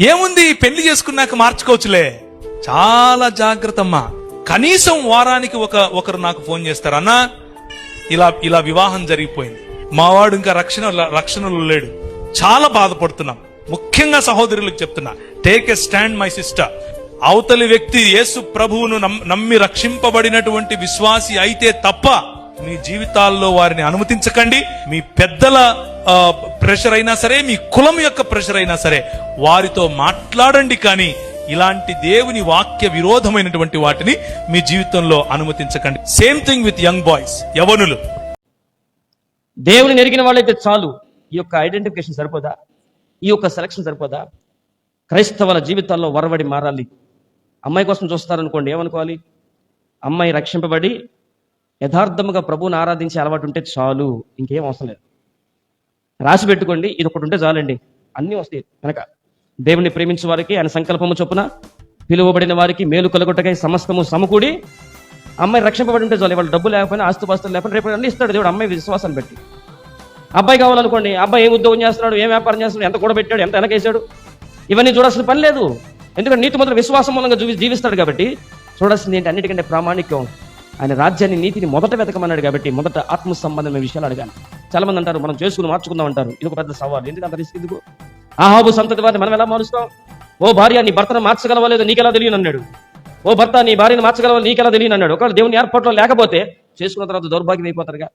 ఏముంది? పెళ్ళి చేసుకున్నాక మార్చుకోవచ్చులే. చాలా జాగ్రత్త అమ్మా కనీసం వారానికి ఒక ఒకరు నాకు ఫోన్ చేస్తారు. అన్నా ఇలా ఇలా వివాహం జరిగిపోయింది. మావాడు ఇంకా రక్షణ రక్షణలు లేడు. చాలా బాధపడుతున్నాం. ముఖ్యంగా సహోదరులకు చెప్తున్నా. Take a stand my sister అవతలి వ్యక్తి యేసు ప్రభువును నమ్- నమ్మి రక్షింపబడినటువంటి విశ్వాసి అయితే తప్ప మీ జీవితాల్లో వారిని అనుమతించకండి. మీ పెద్దల ప్రెషర్ అయినా సరే మీ కులం యొక్క ప్రెషర్ అయినా సరే వారితో మాట్లాడండి కానీ ఇలాంటి దేవుని వాక్య విరోధమైనటువంటి వాటిని మీ జీవితంలో అనుమతించకండి. Same thing with young boys యవనులు. దేవుని నెరిగిన వాళ్ళైతే చాలు. ఈ యొక్క ఐడెంటిఫికేషన్ సరిపోదా? ఈ యొక్క సెలక్షన్ సరిపోదా? క్రైస్తవుల జీవితాల్లో వరవడి మారాలి. అమ్మాయి కోసం చూస్తారనుకోండి ఏమనుకోవాలి? అమ్మాయి రక్షింపబడి యథార్థముగా ప్రభువుని ఆరాధించే అలవాటు ఉంటే చాలు. ఇంకేం అవసరం లేదు. రాసి పెట్టుకోండి. ఇది ఒకటి ఉంటే చాలండి. అన్నీ వస్తాయి. కనుక దేవుని ప్రేమించే వారికి ఆయన సంకల్పము చొప్పున పిలువబడిన వారికి మేలు కలగొట్టకై సమస్తము సమకూడి అమ్మాయి రక్షింపబడి ఉంటే చాలు. వాళ్ళు డబ్బు లేకపోయినా ఆస్తుపాస్తులు లేకపోయినా రేపు అన్ని ఇస్తాడు దేవుడు అమ్మాయి విశ్వాసాన్ని బట్టి. అబ్బాయి కావాలనుకోండి అబ్బాయి ఏం ఉద్యోగం చేస్తున్నాడు ఏం వ్యాపారం చేస్తున్నాడు ఎంత కూడా పెట్టాడు ఎంత వెనకేశాడు ఇవన్నీ చూడాల్సిన పని లేదు. ఎందుకంటే నీతి మొదలు విశ్వాసం మూలంగా జీవి- జీవిస్తాడు కాబట్టి చూడాల్సింది ఏంటి? అన్నిటికంటే ప్రామాణిక్యం ఆయన రాజ్యాన్ని నీతిని మొదట వెతకమన్నాడు కాబట్టి మొదట ఆత్మ సంబంధమైన విషయాలు అడగాలి. చాలా మంది అంటారు మనం చేసుకుని మార్చుకుందాం అంటారు. ఇది ఒక పెద్ద సవాల్. ఎందుకంత రిస్క్ ఎందుకు? ఆహాబు సంతతి వారిని మనం ఎలా మారుస్తాం? ఓ భార్య నీ భర్తను మార్చగలవా లేదో నీకెలా తెలియను అన్నాడు. ఓ భర్త నీ భార్యను మార్చగలవా నీకెలా తెలియను అన్నాడు. ఒకవేళ దేవుని ఏర్పాట్లో లేకపోతే చేసుకున్న తర్వాత దౌర్భాగ్యం అయిపోతారుగా.